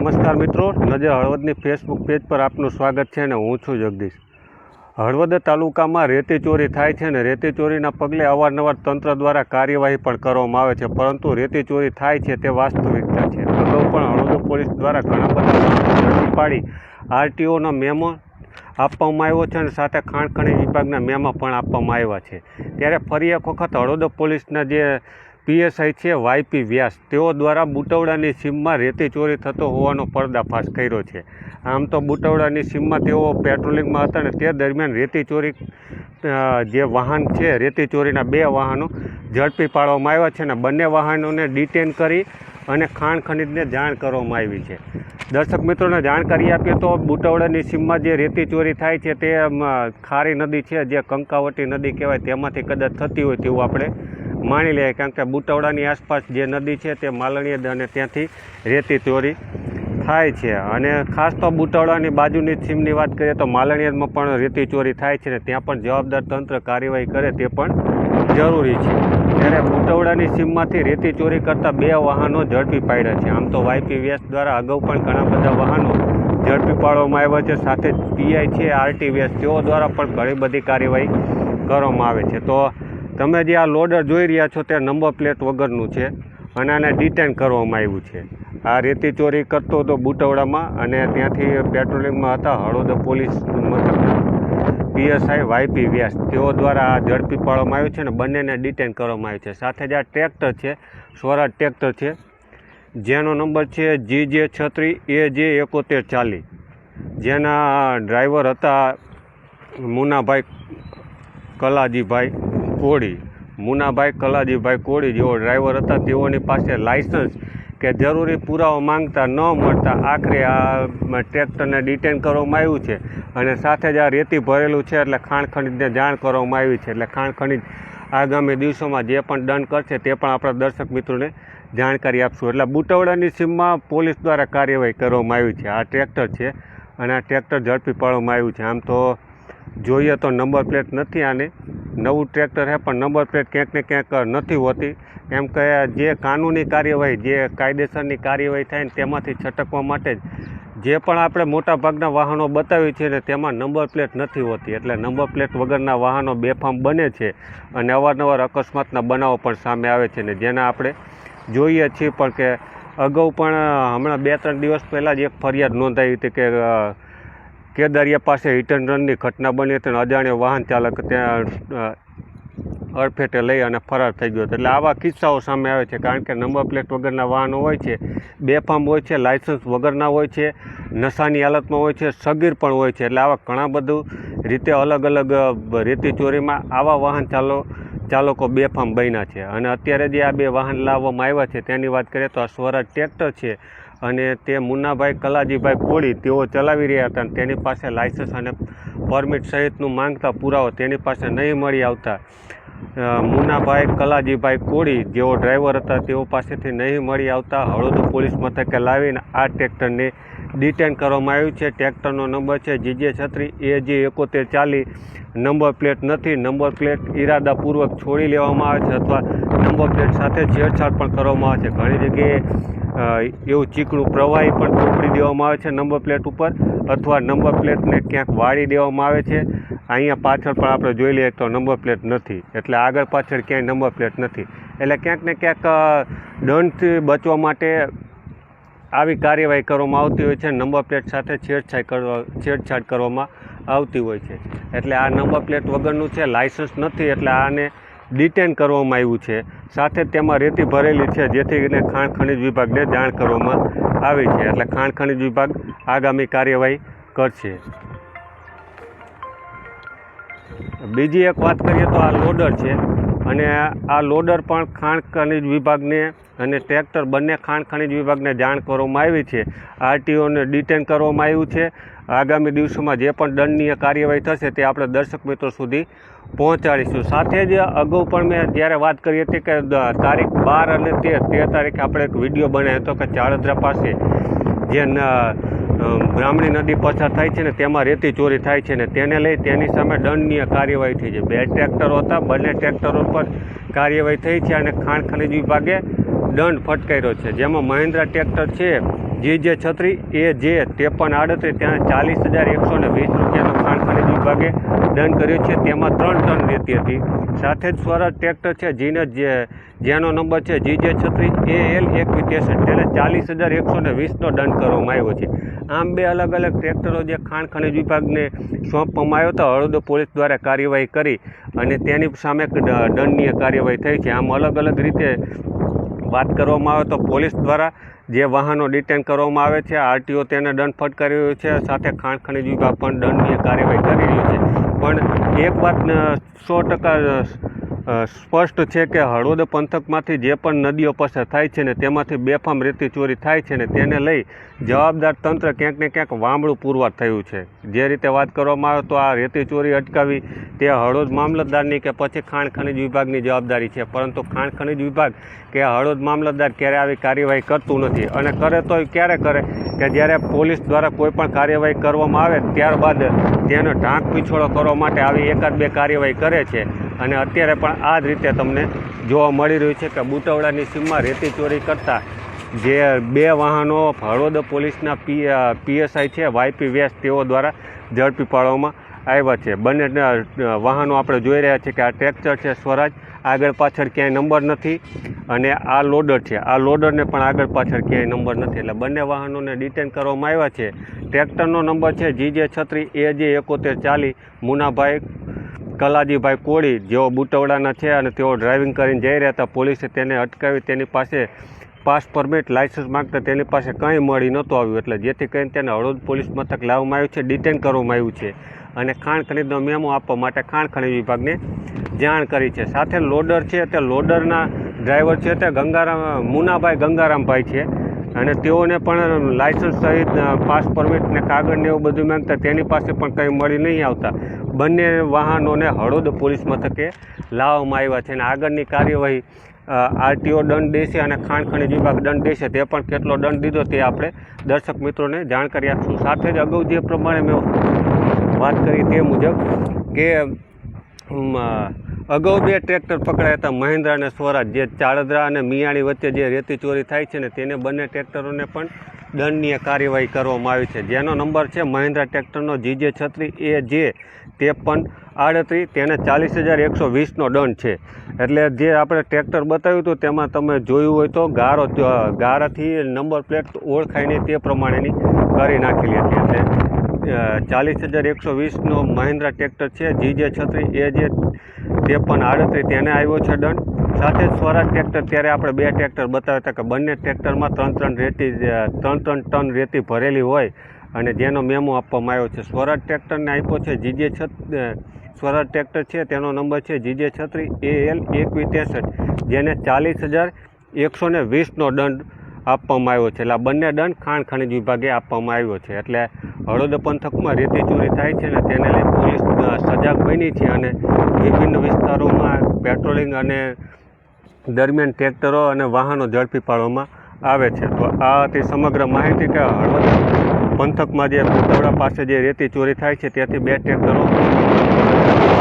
નમસ્કાર મિત્રો, નજર હળવદની ફેસબુક પેજ પર આપનું સ્વાગત છે અને હું છું જગદીશ. હળવદ તાલુકામાં રેતી ચોરી થાય છે અને રેતી ચોરીના પગલે અવારનવાર તંત્ર દ્વારા કાર્યવાહી પણ કરવામાં આવે છે, પરંતુ રેતી ચોરી થાય છે તે વાસ્તવિકતા છે. અગાઉ પણ હળવદ પોલીસ દ્વારા ઘણા બધા ઝડપી પાડી આરટીઓનો મેમો આપવામાં આવ્યો છે અને સાથે ખાણ ખનીજ વિભાગના મેમો પણ આપવામાં આવ્યા છે. ત્યારે ફરી એક વખત હળવદ પોલીસના જે પીએસઆઈ છે વાયપી વ્યાસ. તેઓ દ્વારા બુટવડાની સીમમાં રેતી ચોરી થતો હોવાનો પર્દાફાશ કર્યો છે. આમ તો બુટવડાની સીમમાં તેઓ પેટ્રોલિંગમાં હતા અને તે દરમિયાન રેતી ચોરી જે વાહન છે, રેતી ચોરીના બે વાહનો ઝડપી પાડવામાં આવ્યા છે અને બંને વાહનોને ડિટેન કરી અને ખાણ ખનીજને જાણ કરવામાં આવી છે. દર્શક મિત્રોને જાણકારી આપીએ તો બુટવડાની સીમમાં જે રેતી ચોરી થાય છે તે ખારી નદી છે, જે કંકાવટી નદી કહેવાય, તેમાંથી કદાચ થતી હોય તેવું આપણે માની લઈએ કારણ કે બુટવડાની આસપાસ જે નદી છે તે માલણીય અને ત્યાંથી રેતી ચોરી થાય છે. અને ખાસ તો બુટવડાની બાજુની જ સીમની વાત કરીએ તો માલણીયામાં પણ રેતી ચોરી થાય છે ને ત્યાં પણ જવાબદાર તંત્ર કાર્યવાહી કરે તે પણ જરૂરી છે. ત્યારે બુટવડાની સીમમાંથી રેતી ચોરી કરતા બે વાહનો ઝડપી પાડ્યા છે. આમ તો વાયપી વ્યાસ દ્વારા અગાઉ પણ ઘણા બધા વાહનો ઝડપી પાડવામાં આવ્યા છે. સાથે પીઆઈ છે, આરટી વ્યાસ, તેઓ દ્વારા પણ ઘણી બધી કાર્યવાહી કરવામાં આવે છે. તો તમે જે આ લોડર જોઈ રહ્યા છો તે નંબર પ્લેટ વગરનું છે અને આને ડિટેન કરવામાં આવ્યું છે. આ રેતી ચોરી કરતો હતો બુટવડામાં અને ત્યાંથી પેટ્રોલિંગમાં હતા હળવદ પોલીસ મથકના. પીએસઆઈ વાયપી વ્યાસ, તેઓ દ્વારા આ ઝડપી પાડવામાં આવ્યું છે અને બંનેને ડિટેન કરવામાં આવ્યું છે. સાથે જ આ ટ્રેક્ટર છે, સ્વરાજ ટ્રેક્ટર છે, જેનો નંબર છે જી જે છત્રી એ જે એકોતેર ચાલી. જેના ડ્રાઈવર હતા મુનાભાઈ કલાજીભાઈ. કોળી, મુનાભાઈ કલાજીભાઈ કોળી જેઓ ડ્રાઈવર હતા, તેઓની પાસે લાઇસન્સ કે જરૂરી પુરાવો માંગતા ન મળતા આખરે આ ટ્રેક્ટરને ડિટેન કરવામાં આવ્યું છે અને સાથે જ આ રેતી ભરેલું છે એટલે ખાણ ખનીજને જાણ કરવામાં આવી છે એટલે ખાણ ખનીજ આગામી દિવસોમાં જે પણ દંડ કરશે તે પણ આપણા દર્શક મિત્રોને જાણકારી આપશું. એટલે બુટવડાની સીમમાં પોલીસ દ્વારા કાર્યવાહી કરવામાં આવી છે. આ ટ્રેક્ટર છે અને આ ટ્રેક્ટર ઝડપી પાડવામાં આવ્યું છે. આમ તો જોઈએ તો નંબર પ્લેટ નથી આને. નવું ટ્રેક્ટર છે પણ નંબર પ્લેટ ક્યાંક ને ક્યાંક નથી હોતી. એમ કે જે કાનૂની કાર્યવાહી, જે કાયદેસરની કાર્યવાહી થાય ને તેમાંથી છટકવા માટે જ. જે પણ આપણે મોટાભાગના વાહનો બતાવીએ છીએ ને તેમાં નંબર પ્લેટ નથી હોતી. એટલે નંબર પ્લેટ વગરના વાહનો બેફામ બને છે અને અવારનવાર અકસ્માતના બનાવો પણ સામે આવે છે ને જેના આપણે જોઈએ છીએ. પણ કે અગાઉ પણ હમણાં બે ત્રણ દિવસ પહેલાં જ એક ફરિયાદ નોંધાઈ હતી કે કેદારિયા પાસે હિટ એન્ડ રનની ઘટના બની હતી અને અજાણ્યો વાહન ચાલક ત્યાં અડફેટે લઈ અને ફરાર થઈ ગયો હતો. એટલે આવા કિસ્સાઓ સામે આવે છે કારણ કે નંબર પ્લેટ વગરના વાહનો હોય છે, બેફામ હોય છે, લાયસન્સ વગરના હોય છે, નશાની હાલતમાં હોય છે, સગીર પણ હોય છે. એટલે આવા ઘણા બધું રીતે અલગ અલગ રેતી ચોરીમાં આવા વાહન ચાલો, ચાલકો બેફામ બન્યા છે. અને અત્યારે જે આ બે વાહન લાવવામાં આવ્યા છે, તેની વાત કરીએ તો આ સ્વરાજ ટ્રેક્ટર છે અને તે મુન્નાભાઈ કલાજીભાઈ કોળી, તેઓ ચલાવી રહ્યા હતા તેની પાસે લાયસન્સ અને પરમિટ સહિતનું માંગતા પુરાવો તેની પાસે નહીં મળી આવતા. મુન્નાભાઈ કલાજીભાઈ કોળી, જેઓ ડ્રાઈવર હતા, તેઓ પાસેથી નહીં મળી આવતા. હળવદ પોલીસ મથકે લાવીને આ ટ્રેક્ટરને ડિટેન કરવામાં આવ્યું છે. ટ્રેક્ટરનો નંબર છે જીજે છત્રી, એ જે એકોતેર ચાલી નંબર પ્લેટ નથી. નંબર પ્લેટ ઈરાદાપૂર્વક છોડી લેવામાં આવે છે અથવા નંબર પ્લેટ સાથે છેડછાડ પણ કરવામાં આવે છે. ઘણી જગ્યાએ એવું ચીકણું પ્રવાહી પણ ચોપડી દેવામાં આવે છે નંબર પ્લેટ ઉપર અથવા નંબર પ્લેટને ક્યાંક વાળી દેવામાં આવે છે. અહીંયા પાછળ પણ આપણે જોઈ લઈએ તો નંબર પ્લેટ નથી. એટલે આગળ પાછળ ક્યાંય નંબર પ્લેટ નથી. એટલે ક્યાંક ને ક્યાંક દંડથી બચવા માટે આવી કાર્યવાહી કરવામાં આવતી હોય છે. નંબર પ્લેટ સાથે છેડછાડ કરવા, છેડછાડ કરવામાં આવતી હોય છે. એટલે આ નંબર પ્લેટ વગરનું છે લાઇસન્સ નથી. એટલે આને ડિટેન કરવામાં આવ્યું છે. સાથે તેમાં રેતી ભરેલી છે, જેથી કરીને ખાણ ખનિજ વિભાગને જાણ કરવામાં આવી છે. એટલે ખાણ ખનિજ વિભાગ આગામી કાર્યવાહી કરશે. બીજી એક વાત કરીએ તો આ લોડર છે. અને આ લોડર પણ ખાણ ખનિજ વિભાગને અને ટ્રેક્ટર બંને ખાણ ખનિજ વિભાગને જાણ કરવામાં આવી છે. આરટીઓને ડિટેન કરવામાં આવ્યું છે. આગામી દિવસોમાં જે પણ દંડનીય કાર્યવાહી થશે તે આપણે દર્શક મિત્રો સુધી પહોંચાડીશું. સાથે જ અગાઉ પણ મેં જ્યારે વાત કરી હતી કે તારીખ બાર અને તેર તેર તારીખે આપણે એક વીડિયો બનાવ્યો હતો કે ચાળદ્રા પાસે જે બ્રાહ્મણી નદી પસાર થાય છે ને તેમાં રેતી ચોરી થાય છે ને તેને લઈ તેની સામે દંડનીય કાર્યવાહી થઈ છે. બે ટ્રેક્ટરો હતા, બંને ટ્રેક્ટરો પર કાર્યવાહી થઈ છે અને ખાણ ખનિજ વિભાગે દંડ ફટકાર્યો છે. જેમાં મહિન્દ્રા ટ્રેક્ટર છે જે જે છત્રી એ જે ત્રેપન આડત્રીસ, ત્યાં ચાલીસ હજાર એકસો ને વીસ રૂપિયાનો ખાણ ખનીજ વિભાગે દંડ કર્યો છે. તેમાં ત્રણ ટન રેતી હતી. સાથે જ સ્વરાજ ટ્રેક્ટર છે જીને જે, જેનો નંબર છે જી જે છત્રીસ એ એલ એકવીસ ત્રેસઠ તેને ચાલીસ હજાર એકસો ને વીસનો દંડ કરવામાં આવ્યો છે. આમ બે અલગ અલગ ટ્રેક્ટરો જે ખાણ ખનીજ વિભાગને સોંપવામાં આવ્યો હતો, હળદો પોલીસ દ્વારા કાર્યવાહી કરી અને તેની સામે દંડનીય કાર્યવાહી થઈ છે. આમ અલગ અલગ રીતે વાત કરવામાં આવે તો પોલીસ દ્વારા જે વાહનો ડિટેન કરવામાં આવે છે, આરટીઓ તેને દંડ ફટકારી રહ્યો છે, સાથે ખાણ ખનીજ વિભાગ પણ દંડની કાર્યવાહી કરી રહ્યું છે. પણ એક વાત સો ટકા સ્પષ્ટ છે કે હળવદ પંથકમાંથી જે પણ નદીઓ પસાર થાય છે ને તેમાંથી બેફામ રેતી ચોરી થાય છે ને તેને લઈ જવાબદાર તંત્ર ક્યાંક ને ક્યાંક વામડું પુરવાર થયું છે. જે રીતે વાત કરવામાં આવે તો આ રેતી ચોરી અટકાવી તે હળવદ મામલતદારની કે પછી ખાણ ખનિજ વિભાગની જવાબદારી છે. પરંતુ ખાણ ખનિજ વિભાગ કે હળવદ મામલતદાર ક્યારે આવી કાર્યવાહી કરતું નથી અને કરે તો ક્યારે કરે કે જ્યારે પોલીસ દ્વારા કોઈપણ કાર્યવાહી કરવામાં આવે ત્યારબાદ તેનો ઢાંક પીછોડો કરવા માટે આવી એકાદ બે કાર્યવાહી કરે છે. અને અત્યારે પણ આ જ રીતે તમને જોવા મળી રહ્યું છે કે બુટવડાની સીમમાં રેતી ચોરી કરતા જે બે વાહનો હળવદ પોલીસના પી પીએસઆઈ છે, વાયપી વ્યાસ તેઓ દ્વારા ઝડપી પાડવામાં આવ્યા છે. બંને વાહનો આપણે જોઈ રહ્યા છીએ કે આ ટ્રેક્ટર છે સ્વરાજ, આગળ પાછળ ક્યાંય નંબર નથી અને આ લોડર છે. આ લોડરને પણ આગળ પાછળ ક્યાંય નંબર નથી. એટલે બંને વાહનોને ડિટેન કરવામાં આવ્યા છે. ટ્રેક્ટરનો નંબર છે જી જે છત્રી એ જે એકોતેર ચાલી, મુનાભાઈ કલાજીભાઈ કોળી જેઓ બુટવડાના છે અને તેઓ ડ્રાઇવિંગ કરીને જઈ રહ્યા હતા, પોલીસે તેને અટકાવી, તેની પાસે પાસ પરમિટ લાઇસન્સ માગતા તેની પાસે કંઈ મળી નહોતું આવ્યું. એટલે જેથી કરીને તેને હળવદ પોલીસ મથક લાવવામાં આવ્યું છે ડિટેન કરવામાં આવ્યું છે અને ખાણ ખનીજનો મેમો આપવા માટે ખાણ ખનીજ વિભાગને જાણ કરી છે. સાથે લોડર છે, તે લોડરના ડ્રાઈવર છે, તે ગંગારામ, મુનાભાઈ ગંગારામભાઈ છે અને તેઓને પણ લાઇસન્સ સહિત પાસ પરમિટ ને કાગળ ને એવું બધું માંગતા તેની પાસે પણ કંઈ મળી નહીં આવતા. બંને વાહનોને હળોદ પોલીસ મથકે લાવવામાં આવ્યા છે અને આગળની કાર્યવાહી આરટીઓ દંડ દેશે અને ખાણ ખનીજ વિભાગ દંડ દેશે તે પણ કેટલો દંડ દીધો તે આપણે દર્શક મિત્રોને જાણકારી આપશું. સાથે જ અગાઉ જે પ્રમાણે મેં વાત કરી તે મુજબ કે અગાઉ બે ટ્રેક્ટર પકડાયા હતા મહિન્દ્રા અને સ્વરાજ, જે ચાળદરા અને મિયાણી વચ્ચે જે રેતી ચોરી થાય છે ને તેને બંને ટ્રેક્ટરોને પણ દંડનીય કાર્યવાહી કરવામાં આવી છે. જેનો નંબર છે મહિન્દ્રા ટ્રેક્ટરનો જીજે છત્રી એ જે ત્રેપન આડત્રીસ તેને ચાલીસ હજાર એકસો વીસનો દંડ છે. એટલે જે આપણે ટ્રેક્ટર બતાવ્યું હતું તેમાં તમે જોયું હોય તો ગારો ગારાથી નંબર પ્લેટ ઓળખાય નહીં તે પ્રમાણેની કરી નાખેલી હતી. એટલે ચાલીસ હજાર એકસો વીસનો મહિન્દ્રા ટ્રેક્ટર છે જી જે છત્રી એ જે ત્રેપન આડત્રીસ તેને આવ્યો છે દંડ. સાથે સ્વરાજ ટ્રેક્ટર ત્યારે આપણે બે ટ્રેક્ટર બતાવ્યા હતા કે બંને ટ્રેક્ટરમાં ત્રણ ત્રણ રેતી ત્રણ ત્રણ ટન રેતી ભરેલી હોય. અને જેનો મેમો આપવામાં આવ્યો છે. સ્વરાજ ટ્રેક્ટરને આપ્યો છે જીજે છત સ્વરાજ ટ્રેક્ટર છે, તેનો નંબર છે જીજે છત્રી એ એલ એકવી ત્રેસઠ જેને ચાલીસ હજાર એકસો ને વીસનો દંડ આપવામાં આવ્યો છે. એટલે આ બંને દંડ ખાણ ખનીજ વિભાગે આપવામાં આવ્યો છે. એટલે હળવદ પંથકમાં રેતી ચોરી થાય છે ને તેને લઈ પોલીસ સજાગ બની છે અને વિભિન્ન વિસ્તારોમાં પેટ્રોલિંગ અને દરમિયાન ટ્રેક્ટરો અને વાહનો ઝડપી પાડવામાં આવે છે. તો આ હતી સમગ્ર માહિતી. કે હળવદ પંથકમાં જે પુતવડા પાસે જે રેતી ચોરી થાય છે ત્યાંથી બે ટ્રેક્ટરો